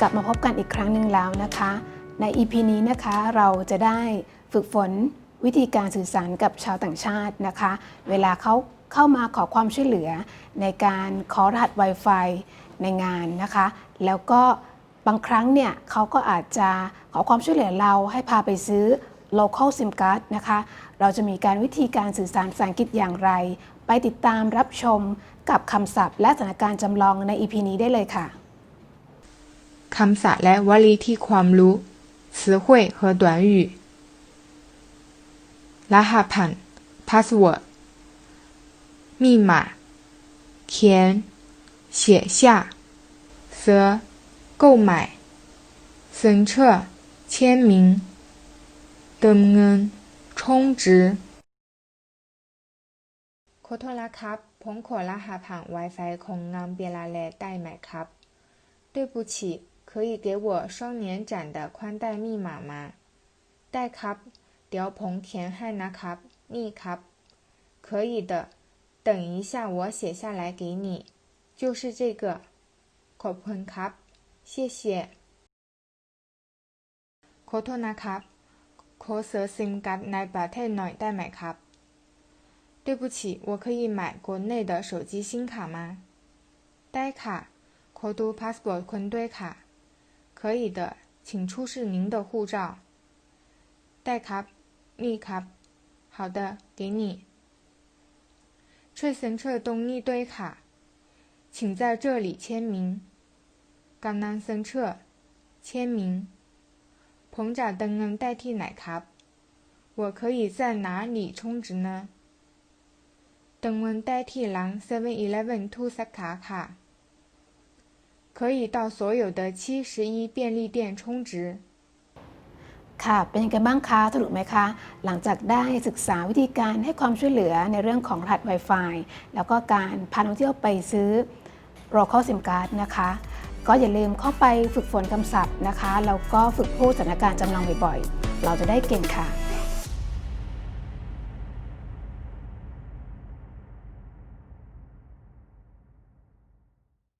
กลับมาพบกันอีกครั้งหนึ่งแล้วนะคะ ใน EP นี้นะคะเราจะได้ฝึกฝนวิธีการสื่อสารกับชาวต่างชาตินะคะ เวลาเขาเข้ามาขอความช่วยเหลือ ในการขอรหัส Wi-Fi ในงานนะคะ แล้วก็บางครั้งเนี่ยเขาก็อาจจะขอความช่วยเหลือเราให้พาไปซื้อ local SIM card นะคะ เราจะมีการวิธีการสื่อสารภาษาอังกฤษอย่างไร ไปติดตามรับชมกับคำศัพท์และสถานการณ์จำลองใน EP นี้ได้เลยค่ะ คำศัพท์และวลีที่ความรู้词汇和短语รหัสผ่าน password 密码填写下则购买神策签名เติมเงิน充值ขอโทษนะครับ ผมขอรหัสผ่าน Wi-Fi ของงานเบลาแลได้ไหมครับ 对不起， 可以给我双年展的宽带密码吗？ได้ครับ เดี๋ยวผมเขียนให้นะครับ นี่ครับ 可以的，等一下我写下来给你，就是这个。ขอบคุณครับ 谢谢。ขอโทษนะครับ ขอซื้อซิมการ์ดในประเทศหน่อยได้ไหมครับ 对不起，我可以买国内的手机新卡吗？ได้ค่ะ ขอดู passport คนด้วยค่ะ 可以的，请出示您的护照。代卡，密卡，好的，给你。翠森彻东一堆卡，请在这里签名。甘南森彻，签名。彭贾登恩代替奶卡，我可以在哪里充值呢？登恩代替蓝 Seven Eleven 兔色卡卡。可以到所有的七十一便利店充值。 ค่ะ เป็นยังไงบ้างคะสรุปไหมคะ หลังจากได้ศึกษาวิธีการให้ความช่วยเหลือในเรื่องของรหัส Wi-Fi แล้วก็การพานักท่องเที่ยวไปซื้อ local SIM card นะคะ ก็อย่าลืมเข้าไปฝึกฝนคำศัพท์นะคะ แล้วก็ฝึกพูดสถานการณ์จำลองบ่อยๆ เราจะได้เก่งค่ะ